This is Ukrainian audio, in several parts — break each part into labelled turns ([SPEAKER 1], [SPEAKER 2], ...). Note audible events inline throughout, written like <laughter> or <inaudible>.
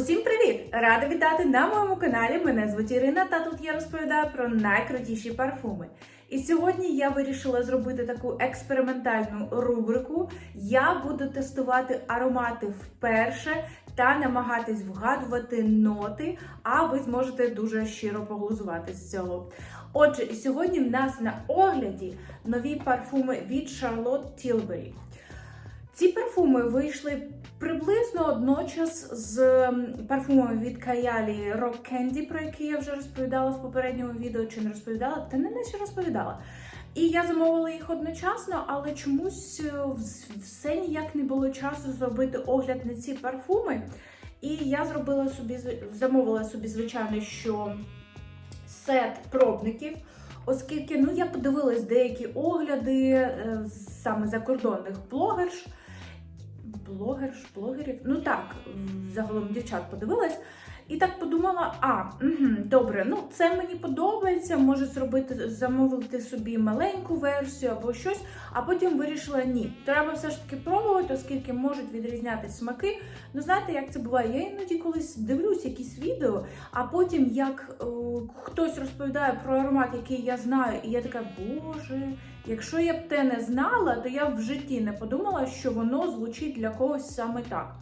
[SPEAKER 1] Усім привіт! Рада вітати на моєму каналі. Мене звуть Ірина, та тут я розповідаю про найкрутіші парфуми. І сьогодні я вирішила зробити таку експериментальну рубрику. Я буду тестувати аромати вперше та намагатись вгадувати ноти, а ви зможете дуже щиро поглузувати з цього. Отже, сьогодні в нас на огляді нові парфуми від Charlotte Tilbury. Ці парфуми вийшли приблизно одночас з парфумами від Каялі Rock Candy, про які я вже розповідала в попередньому відео, чи не розповідала, та не наче розповідала. І я замовила їх одночасно, але чомусь е, все ніяк не було часу зробити огляд на ці парфуми. І я зробила собі замовила собі, звичайно, що сет пробників. Оскільки ну я подивилась деякі огляди е, саме закордонних блогерш, блогерш, блогерів, ну так, загалом дівчат подивилась. І так подумала: а, угу, добре, ну це мені подобається, може зробити, замовити собі маленьку версію або щось, а потім вирішила ні. Треба все ж таки пробувати, оскільки можуть відрізнятися смаки. Ну, знаєте, як це буває? Я іноді колись дивлюсь якісь відео, а потім як е, хтось розповідає про аромат, який я знаю, і я така, боже, якщо я б те не знала, то я б в житті не подумала, що воно звучить для когось саме так.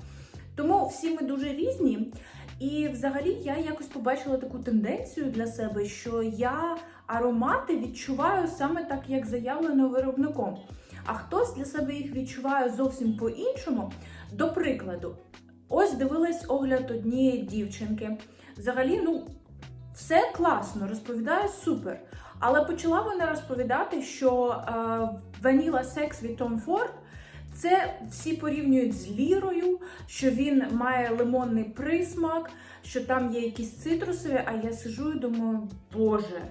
[SPEAKER 1] Тому всі ми дуже різні. І взагалі я якось побачила таку тенденцію для себе, що я аромати відчуваю саме так, як заявлено виробником. А хтось для себе їх відчуває зовсім по-іншому. До прикладу, ось дивилась огляд однієї дівчинки. Взагалі, ну, все класно, розповідає супер. Але почала вона розповідати, що Ваніла секс від Том Форд. це всі порівнюють з лірою, що він має лимонний присмак, що там є якісь цитрусові, а я сижу і думаю, боже,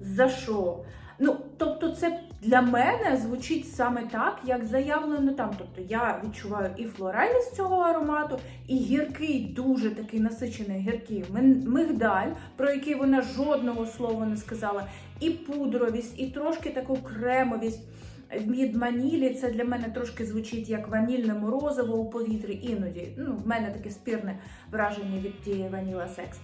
[SPEAKER 1] за що? Ну, тобто, це для мене звучить саме так, як заявлено там. Тобто я відчуваю і флоральність цього аромату, і гіркий, дуже такий насичений гіркий мигдаль, про який вона жодного слова не сказала, і пудровість, і трошки таку кремовість. Від манілі це для мене трошки звучить як ванільне морозиво у повітрі іноді. Ну, в мене таке спірне враження від тієї ваніла секс.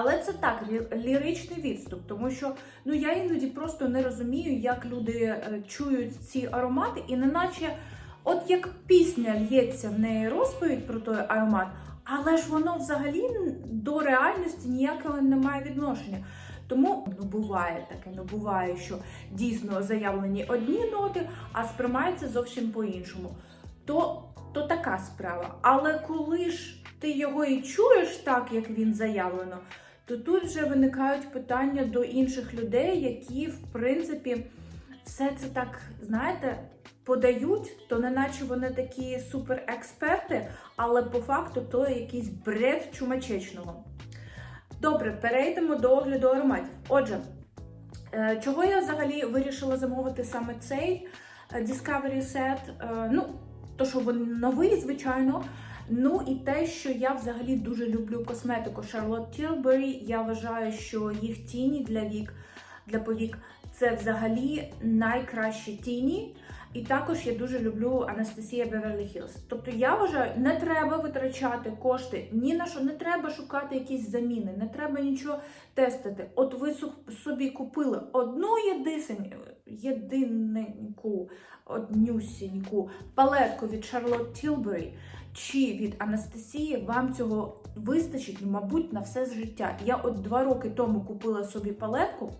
[SPEAKER 1] Але це так, ліричний відступ, тому що ну я іноді просто не розумію, як люди е, чують ці аромати, і неначе, от як пісня лється в неї розповідь про той аромат, але ж воно взагалі до реальності ніякого не має відношення. Тому ну буває таке, ну буває, що дійсно заявлені одні ноти, а сприймається зовсім по-іншому. То, то така справа. Але коли ж ти його і чуєш так, як він заявлено, то тут вже виникають питання до інших людей, які, в принципі, все це так, знаєте, подають, то неначе вони такі суперексперти, але по факту то якийсь бред чумачечного. Добре, перейдемо до огляду ароматів. Отже, е, чого я взагалі вирішила замовити саме цей е, Discovery Set? Е, Ну, то, що він новий, звичайно. Ну і те, що я взагалі дуже люблю косметику Charlotte Tilbury. Я вважаю, що їх тіні для вік, для повік це взагалі найкращі тіні. І також я дуже люблю Анастасія Беверлі Хілс. Тобто я вважаю, не треба витрачати кошти ні на що, не треба шукати якісь заміни, не треба нічого тестити. От ви собі купили одну єдиненьку, однюсіньку палетку від Charlotte Tilbury чи від Анастасії, вам цього вистачить, ну, мабуть, на все життя. Я от два роки тому купила собі палетку.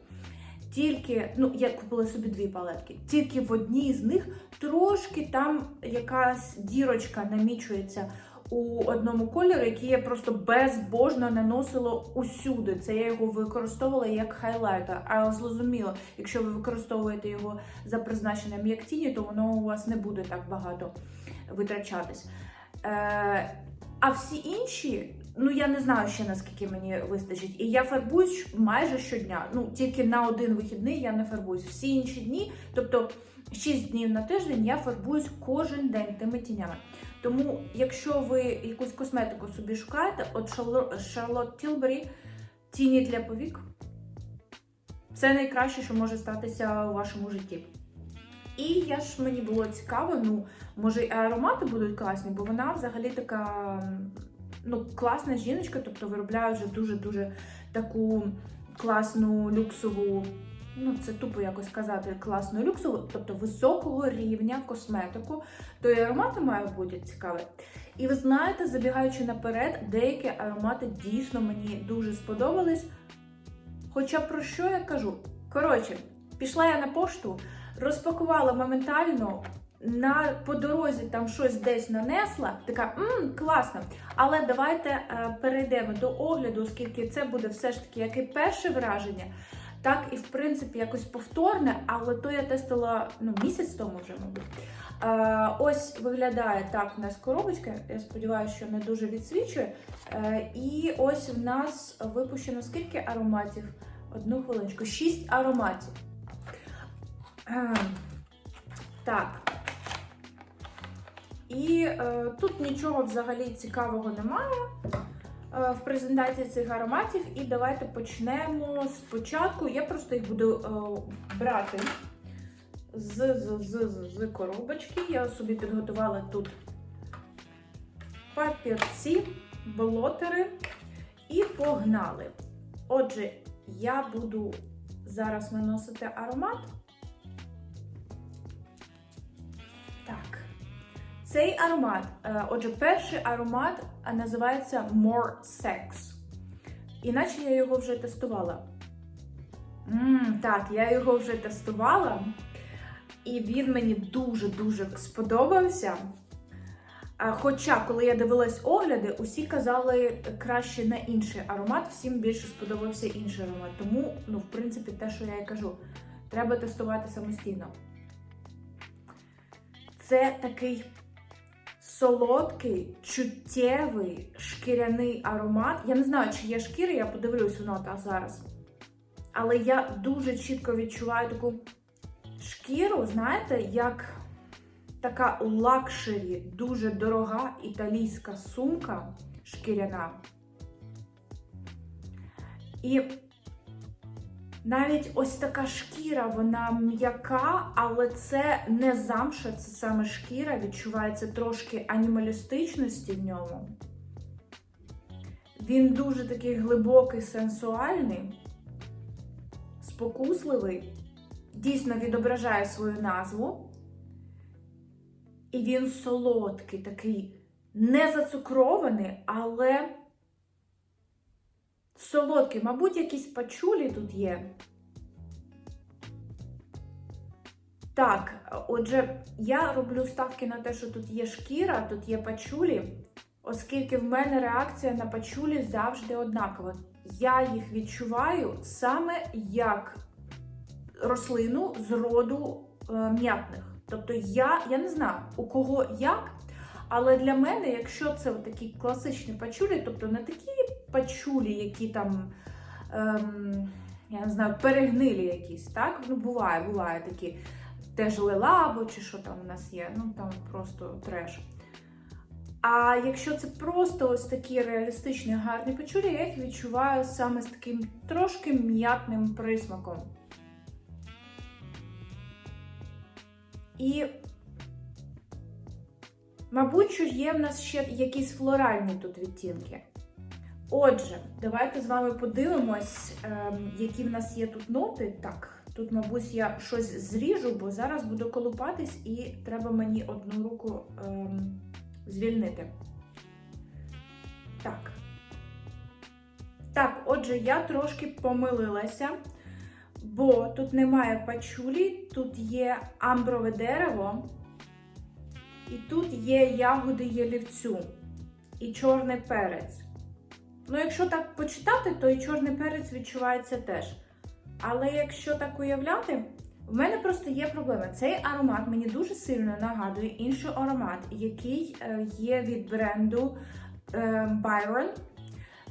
[SPEAKER 1] Тільки, ну, я купила собі дві палетки. Тільки в одній з них трошки там якась дірочка намічується у одному кольорі, який я просто безбожно наносила усюди. Це я його використовувала як хайлайтер. А зрозуміло, якщо ви використовуєте його за призначенням як тіні, то воно у вас не буде так багато витрачатись. Е, а всі інші, ну я не знаю ще наскільки мені вистачить. І я фарбуюсь майже щодня. Ну тільки на один вихідний я не фарбуюсь. Всі інші дні, тобто 6 днів на тиждень, я фарбуюсь кожен день тими тінями. Тому, якщо ви якусь косметику собі шукаєте, от Charlotte Tilbury тіні для повік. Це найкраще, що може статися у вашому житті. І я ж мені було цікаво, ну може і аромати будуть класні, бо вона взагалі така ну, класна жіночка, тобто виробляє вже дуже-дуже таку класну люксову. Ну, це тупо якось казати класну люксову, тобто високого рівня косметику, то і аромати мають бути цікаві. І ви знаєте, забігаючи наперед, деякі аромати дійсно мені дуже сподобались. Хоча про що я кажу? Коротше, пішла я на пошту, розпакувала моментально. На по дорозі там щось десь нанесла, така мм, класно. Але давайте е, перейдемо до огляду, оскільки це буде все ж таки як і перше враження, так і в принципі якось повторне, але то я тестила ну, місяць тому вже, мабуть. Е, ось виглядає так у нас коробочка. Я сподіваюся, що не дуже відсвічує. Е, і ось в нас випущено скільки ароматів? Одну хвилиночку. Шість ароматів. Е, так. І е, тут нічого взагалі цікавого немає е, в презентації цих ароматів. І давайте почнемо спочатку. Я просто їх буду е, брати з, з, з, з, з коробочки. Я собі підготувала тут папірці, блотери і погнали. Отже, я буду зараз наносити аромат. Цей аромат, е, отже, перший аромат е, називається More Sex. Іначе я його вже тестувала. Ммм, так, я його вже тестувала, і він мені дуже-дуже сподобався. Хоча, коли я дивилась огляди, усі казали краще на інший аромат, всім більше сподобався інший аромат. Тому, ну, в принципі, те, що я і кажу, треба тестувати самостійно. Це такий солодкий, чуттєвий шкіряний аромат. Я не знаю, чи є шкіра, я подивлюсь у нота зараз. Але я дуже чітко відчуваю таку шкіру, знаєте, як така лакшері, дуже дорога італійська сумка шкіряна. І навіть ось така шкіра, вона м'яка, але це не замша, це саме шкіра, відчувається трошки анімалістичності в ньому. Він дуже такий глибокий, сенсуальний, спокусливий, дійсно відображає свою назву. І він солодкий, такий не зацукрований, але солодкий. Мабуть, якісь пачулі тут є. Так, отже, я роблю ставки на те, що тут є шкіра, тут є пачулі, оскільки в мене реакція на пачулі завжди однакова. Я їх відчуваю саме як рослину з роду е, м'ятних. Тобто я, я не знаю, у кого як, але для мене, якщо це такі класичні пачулі, тобто не такі пачулі, які там, ем, я не знаю, перегнилі якісь, так? Ну, буває, буває такі теж лелабо чи що там у нас є, ну там просто треш. А якщо це просто ось такі реалістичні гарні пачулі, я їх відчуваю саме з таким трошки м'ятним присмаком. І, мабуть, що є в нас ще якісь флоральні тут відтінки. Отже, давайте з вами подивимось, ем, які в нас є тут ноти. Так, тут, мабуть, я щось зріжу, бо зараз буду колупатись і треба мені одну руку ем, звільнити. Так. Так, отже, я трошки помилилася. Бо тут немає пачулі, тут є амброве дерево, і тут є ягоди ялівцю і чорний перець. Ну, якщо так почитати, то і чорний перець відчувається теж. Але якщо так уявляти, в мене просто є проблема. Цей аромат мені дуже сильно нагадує інший аромат, який е, є від бренду е, Byron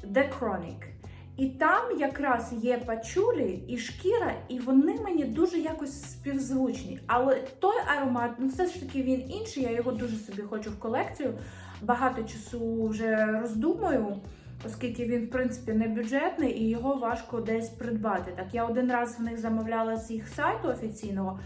[SPEAKER 1] The Chronic. І там якраз є пачулі і шкіра, і вони мені дуже якось співзвучні. Але той аромат, ну все ж таки він інший. Я його дуже собі хочу в колекцію. Багато часу вже роздумую, оскільки він, в принципі, не бюджетний і його важко десь придбати. Так, я один раз в них замовляла з їх сайту офіційного.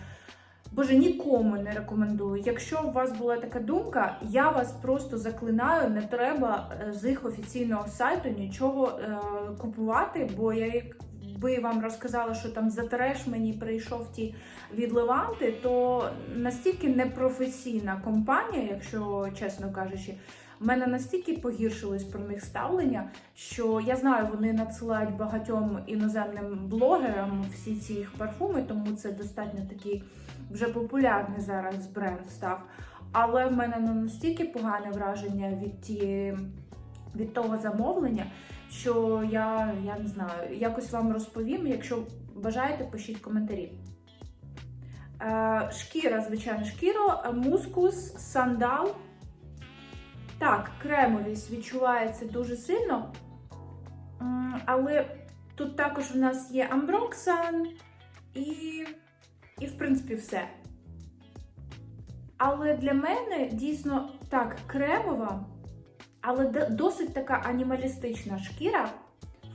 [SPEAKER 1] Боже, нікому не рекомендую. Якщо у вас була така думка, я вас просто заклинаю, не треба е, з їх офіційного сайту нічого е, купувати, бо я якби вам розказала, що там за треш мені прийшов ті від Леванти, то настільки непрофесійна компанія, якщо чесно кажучи, в мене настільки погіршилось про них ставлення, що я знаю, вони надсилають багатьом іноземним блогерам всі ці їх парфуми, тому це достатньо такий вже популярний зараз бренд став. Але в мене не настільки погане враження від тієї від того замовлення, що я, я не знаю, якось вам розповім. Якщо бажаєте, пишіть коментарі. Е, шкіра, звичайно, шкіра, мускус, сандал. Так, кремовість відчувається дуже сильно. Але тут також в нас є амброксан і, і в принципі, все. Але для мене дійсно так кремова, але досить така анімалістична шкіра.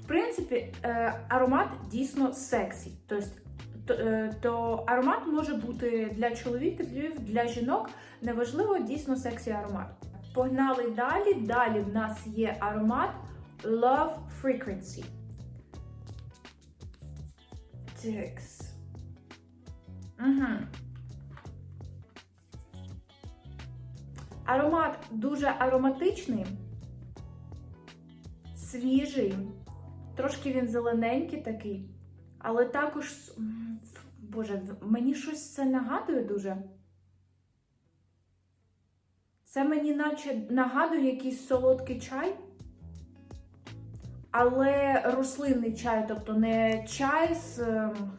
[SPEAKER 1] В принципі, е, аромат дійсно сексі. Тобто, то, е, то аромат може бути для чоловіків, для жінок. Неважливо, дійсно сексі аромат. Погнали далі. Далі в нас є аромат Love Frequency. Текс. Угу. Аромат дуже ароматичний, свіжий, трошки він зелененький такий, але також, боже, мені щось це нагадує дуже. Це мені наче нагадує якийсь солодкий чай, але рослинний чай, тобто не чай з ем,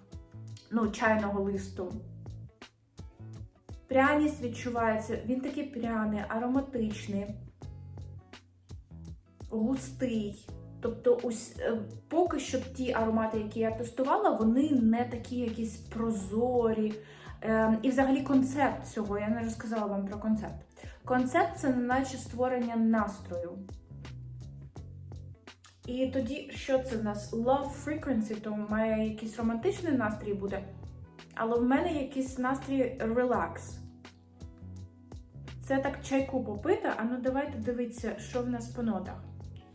[SPEAKER 1] ну, чайного листу. Пряність відчувається, він такий пряний, ароматичний, густий. Тобто, ось, е, поки що ті аромати, які я тестувала, вони не такі якісь прозорі. Е, і взагалі концепт цього, я не розказала вам про концепт. Концепт це наче створення настрою. І тоді, що це в нас? Love frequency, то має якийсь романтичний настрій буде. Але в мене якийсь настрій релакс. Це так чайку попити, а ну давайте дивитися, що в нас по нотах.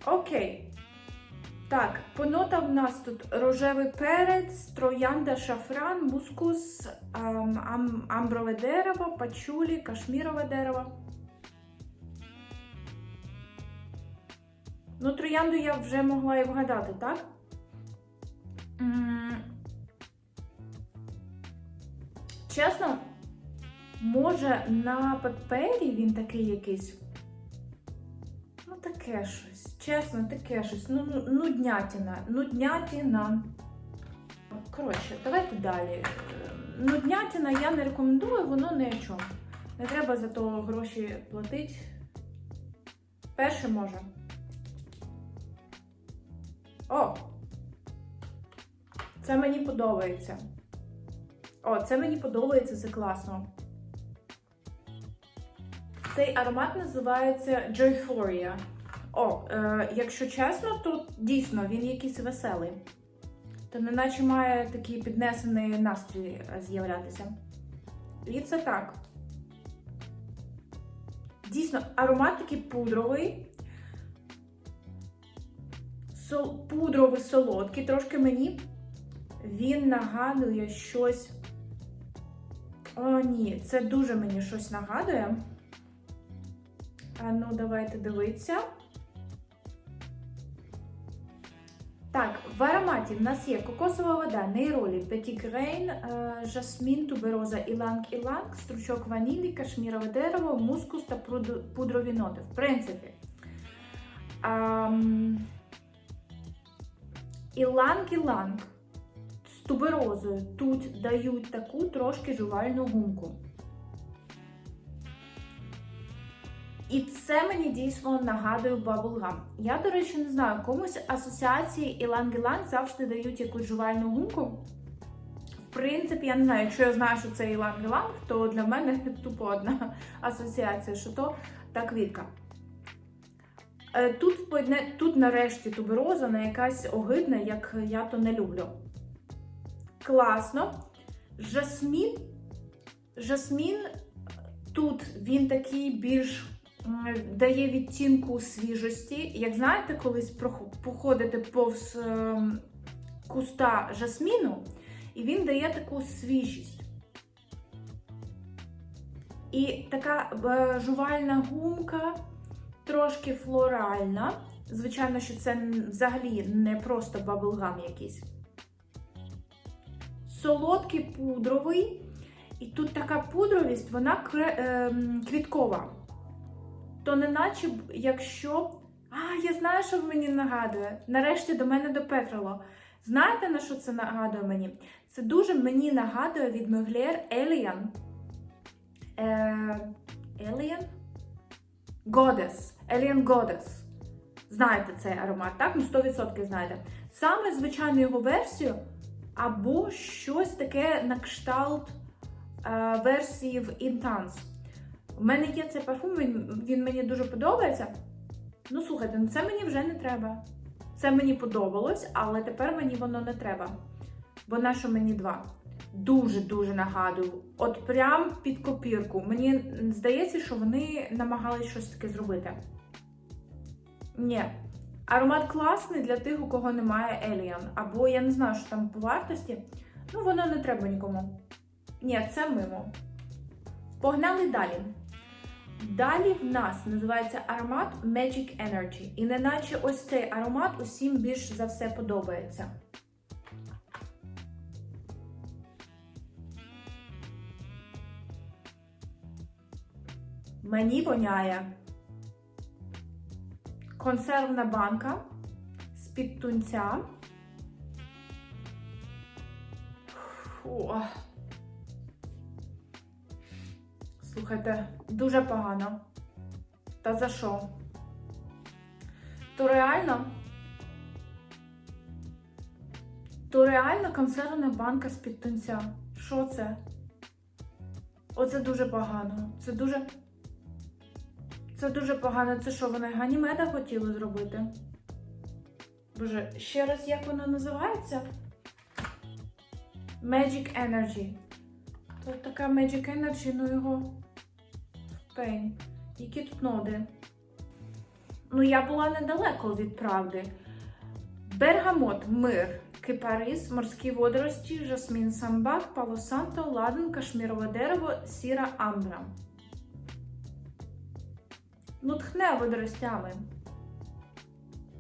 [SPEAKER 1] Окей. Так, по нотам в нас тут рожевий перець, троянда, шафран, мускус, ам, ам, амброве дерево, пачулі, кашмірове дерево. Ну, троянду я вже могла і вгадати, так? Чесно, може на папері він такий якийсь. Ну, таке щось. Чесно, таке щось. Ну, ну, нуднятіна. Нуднятіна. Коротше, давайте далі. Е, Нуднятіна я не рекомендую, воно не чому. Не треба за то гроші платити. Перше може. О! Це мені подобається. О, це мені подобається, це класно. Цей аромат називається Joyforia. О, е, якщо чесно, то дійсно він якийсь веселий. То неначе має такий піднесений настрій е, з'являтися. І це так. Дійсно, аромат такий пудровий. Пудровий солодкий, трошки мені він нагадує щось. О, ні, це дуже мені щось нагадує. А ну, давайте дивитися. Так, в ароматі в нас є кокосова вода, нейролі, петігрейн, жасмін, тубероза, іланг-іланг, стручок ванілі, кашмірове дерево, мускус та пудрові ноти. В принципі. Іланг-іланг з туберозою тут дають таку трошки жувальну гумку. І це мені дійсно нагадує баблгам. Я, до речі, не знаю, комусь асоціації іланг-іланг завжди дають якусь жувальну гумку. В принципі, я не знаю, якщо я знаю, що це іланг-іланг, то для мене <laughs> тупо одна асоціація, що то та квітка. Е, Тут, тут нарешті тубероза не якась огидна, як я то не люблю. Класно. Жасмін жасмін тут він такий більш дає відтінку свіжості. Як знаєте, колись походите повз ем, куста жасміну, і він дає таку свіжість. І така е, жувальна гумка, трошки флоральна. Звичайно, що це взагалі не просто баблгам якийсь. Солодкий пудровий. І тут така пудровість, вона ем, квіткова. То не наче якщо. А, я знаю, що мені нагадує. Нарешті до мене допетрило. Знаєте, на що це нагадує мені? Це дуже мені нагадує від Mugler Alien. Е, Alien? Goddess. Alien Goddess. Знаєте цей аромат, так? Ну, 100% знаєте. Саме звичайну його версію, або щось таке на кшталт е, версії в Intense. У мене є цей парфум, він, він мені дуже подобається. Ну, слухайте, ну це мені вже не треба. Це мені подобалось, але тепер мені воно не треба. Бо на що мені два? Дуже-дуже нагадую. От прям під копірку. Мені здається, що вони намагались щось таке зробити. Ні. Аромат класний для тих, у кого немає Alien. Або я не знаю, що там по вартості. Ну, воно не треба нікому. Ні, це мимо. Погнали далі. Далі в нас називається аромат Magic Energy. І неначе ось цей аромат усім більш за все подобається. Мені воняє консервна банка з-під тунця. Фу. Слухайте, дуже погано. Та за що? То реально. То реально консервна банка з-під тунця. Що це? Оце дуже погано. Це дуже. Це дуже погано. Це що, вони ганімеда хотіли зробити? Боже, ще раз як воно називається? Magic Energy. Тут така Magic Energy, ну його пень. Які тут ноди? Ну, я була недалеко від правди. Бергамот, мир, кипарис, морські водорості, жасмін самбак, палосанто, ладан, кашмірове дерево, сіра амбра. Ну, тхне водоростями.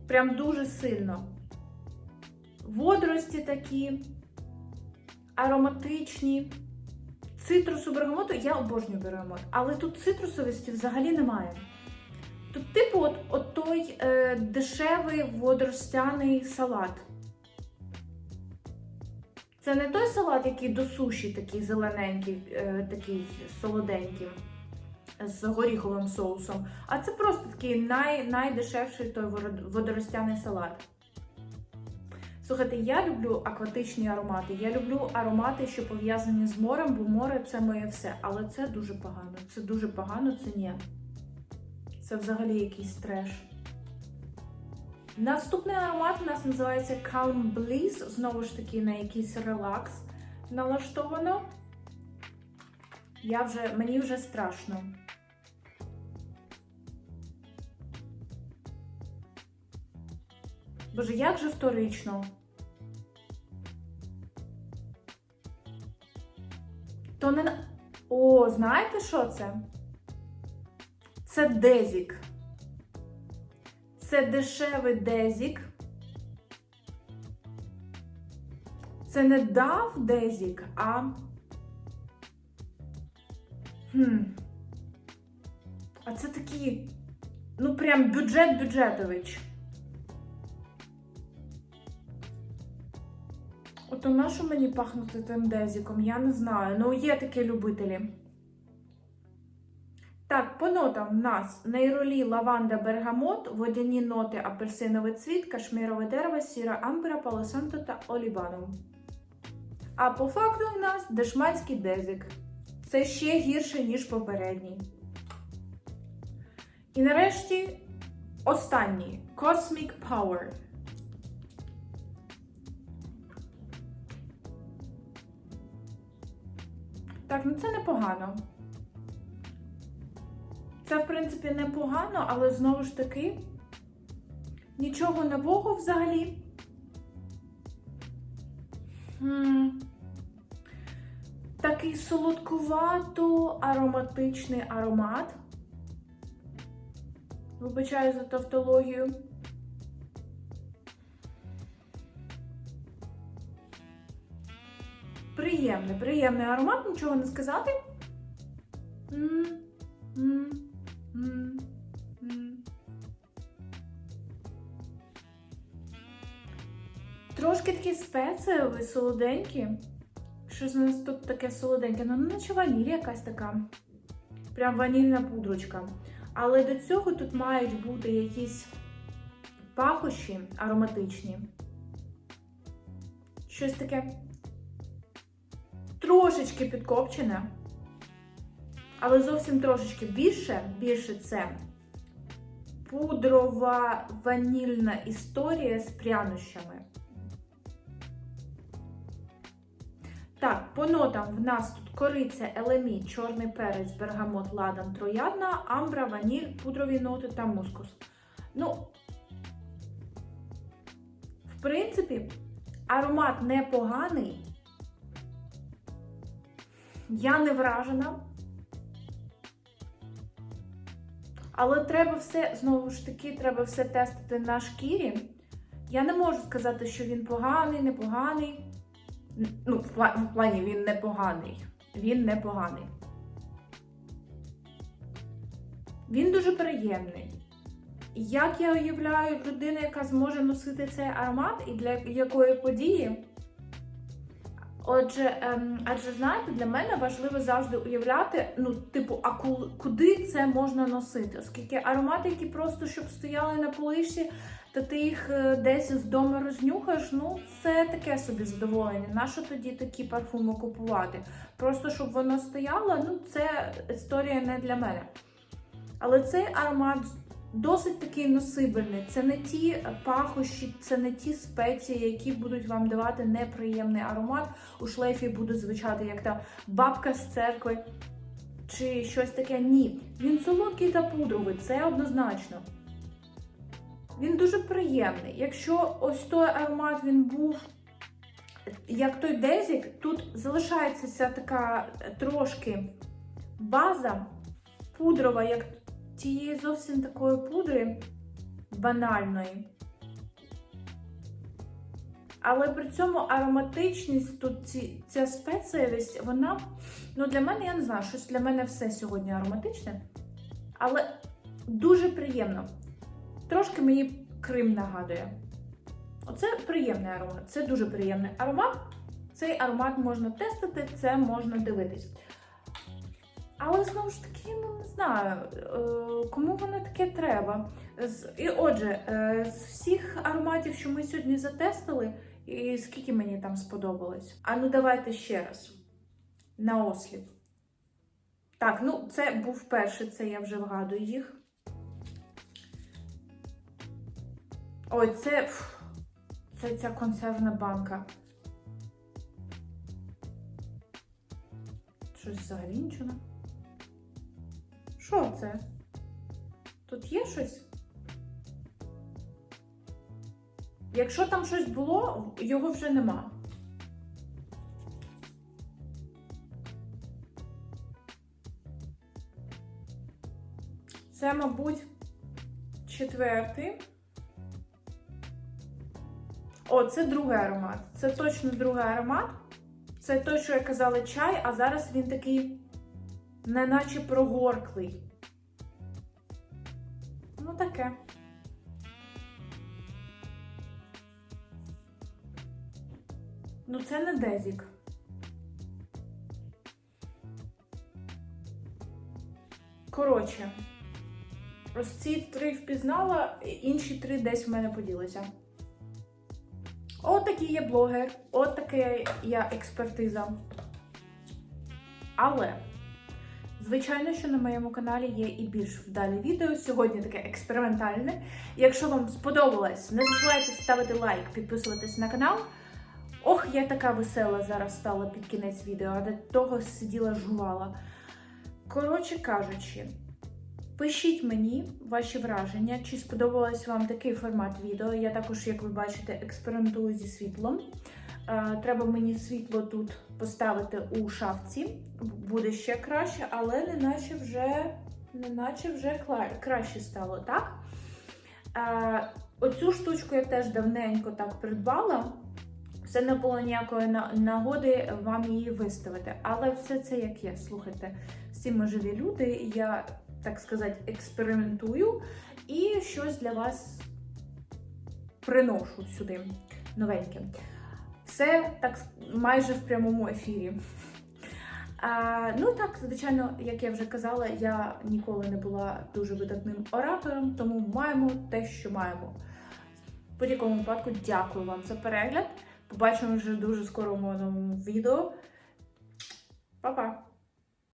[SPEAKER 1] Прям дуже сильно. Водорості такі ароматичні. Цитрусу бергамоту я обожнюю бергамот, але тут цитрусовості взагалі немає. Тут, типу, от, от той е, дешевий водоростяний салат. Це не той салат, який до суші такий зелененький, е, такий солоденький з горіховим соусом. А це просто такий най, найдешевший той водоростяний салат. Слухайте, я люблю акватичні аромати. Я люблю аромати, що пов'язані з морем, бо море це моє все. Але це дуже погано. Це дуже погано, це ні. Це взагалі якийсь треш. Наступний аромат у нас називається Calm Bliss. Знову ж таки, на якийсь релакс налаштовано. Я вже, мені вже страшно. Боже, як же вторично? То не. О, знаєте, що це? Це дезік. Це дешевий дезік. Це не дав дезік, а. Хм. А це такий, ну прям бюджет-бюджетович. От на що мені пахнути тим дезіком, я не знаю. Ну, є такі любителі. Так, по нотам в нас нейролі, лаванда, бергамот, водяні ноти, апельсиновий цвіт, кашмірове дерево, сіра амбера, палосанто та олібанум. А по факту в нас дешманський дезик. Це ще гірше, ніж попередній. І нарешті останній Cosmic Power. Так, ну це непогано. Це, в принципі, непогано, але знову ж таки нічого нового взагалі. Такий солодкувато ароматичний аромат. Вибачаю за тавтологію. Приємний, приємний аромат, нічого не сказати. Трошки такі спеціові, солоденькі. Щось у нас тут таке солоденьке. Ну, наче ваніль якась така. Прям ванільна пудрочка. Але до цього тут мають бути якісь пахощі ароматичні. Щось таке трошечки підкопчене. Але зовсім трошечки більше. Більше це пудрова ванільна історія з прянощами. Так, по нотам в нас тут кориця, елемі, чорний перець, бергамот, ладан, троядна, амбра, ваніль, пудрові ноти та мускус. Ну, в принципі, аромат непоганий. Я не вражена. Але треба все, знову ж таки, треба все тестити на шкірі. Я не можу сказати, що він поганий, непоганий. Ну, в плані він непоганий. Він непоганий. Він дуже приємний. Як я уявляю людину, яка зможе носити цей аромат і для якої події? Отже, ем, адже знаєте, для мене важливо завжди уявляти, ну, типу, а куди це можна носити? Оскільки аромати, які просто щоб стояли на полишці, та ти їх е, десь з дому рознюхаєш, ну це таке собі задоволення. Нащо тоді такі парфуми купувати? Просто щоб воно стояло, ну це історія не для мене. Але цей аромат досить такий носибельний. Це не ті пахощі, це не ті спеції, які будуть вам давати неприємний аромат. У шлейфі буде звучати як та бабка з церкви чи щось таке. Ні. Він солодкий та пудровий, це однозначно. Він дуже приємний. Якщо ось той аромат він був як той дезік, тут залишається така трошки база пудрова, як тієї зовсім такої пудри банальної. Але при цьому ароматичність, тут ці, ця спеціялість, вона, ну для мене, я не знаю, щось для мене все сьогодні ароматичне. Але дуже приємно. Трошки мені Крим нагадує. Оце приємний аромат, це дуже приємний аромат. Цей аромат можна тестити, це можна дивитись. Але знову ж таки, ну не знаю, е, кому воно таке треба. І отже, е, з всіх ароматів, що ми сьогодні затестили, і скільки мені там сподобалось. А ну давайте ще раз. На осліп. Так, ну це був перший, це я вже вгадую їх. Ой, це, це ця консервна банка. Щось взагалі нічого. Що це? Тут є щось? Якщо там щось було, його вже нема. Це, мабуть, четвертий. О, це другий аромат. Це точно другий аромат. Це той, що я казала, чай, а зараз він такий, неначе прогорклий. Ну, таке. Ну, це не дезік. Коротше, ось ці три впізнала, інші три десь в мене поділися. От такий я блогер, от таке я експертиза. Але, звичайно, що на моєму каналі є і більш вдалі відео. Сьогодні таке експериментальне. Якщо вам сподобалось, не забувайте ставити лайк, підписуватись на канал. Ох, я така весела зараз стала під кінець відео, а до того сиділа жувала. Коротше кажучи, пишіть мені ваші враження, чи сподобалось вам такий формат відео. Я також, як ви бачите, експериментую зі світлом. Е, Треба мені світло тут поставити у шафці. Буде ще краще, але неначе вже, неначе вже краще стало, так? Е, Оцю штучку я теж давненько так придбала. Все не було ніякої нагоди вам її виставити. Але все це як є. Слухайте, всі ми живі люди. Я, так сказати, експериментую і щось для вас приношу сюди новеньке. Все так майже в прямому ефірі. А, ну так, звичайно, як я вже казала, я ніколи не була дуже видатним оратором, тому маємо те, що маємо. В будь-якому випадку дякую вам за перегляд. Побачимо вже дуже скоро в моєму відео. Па-па!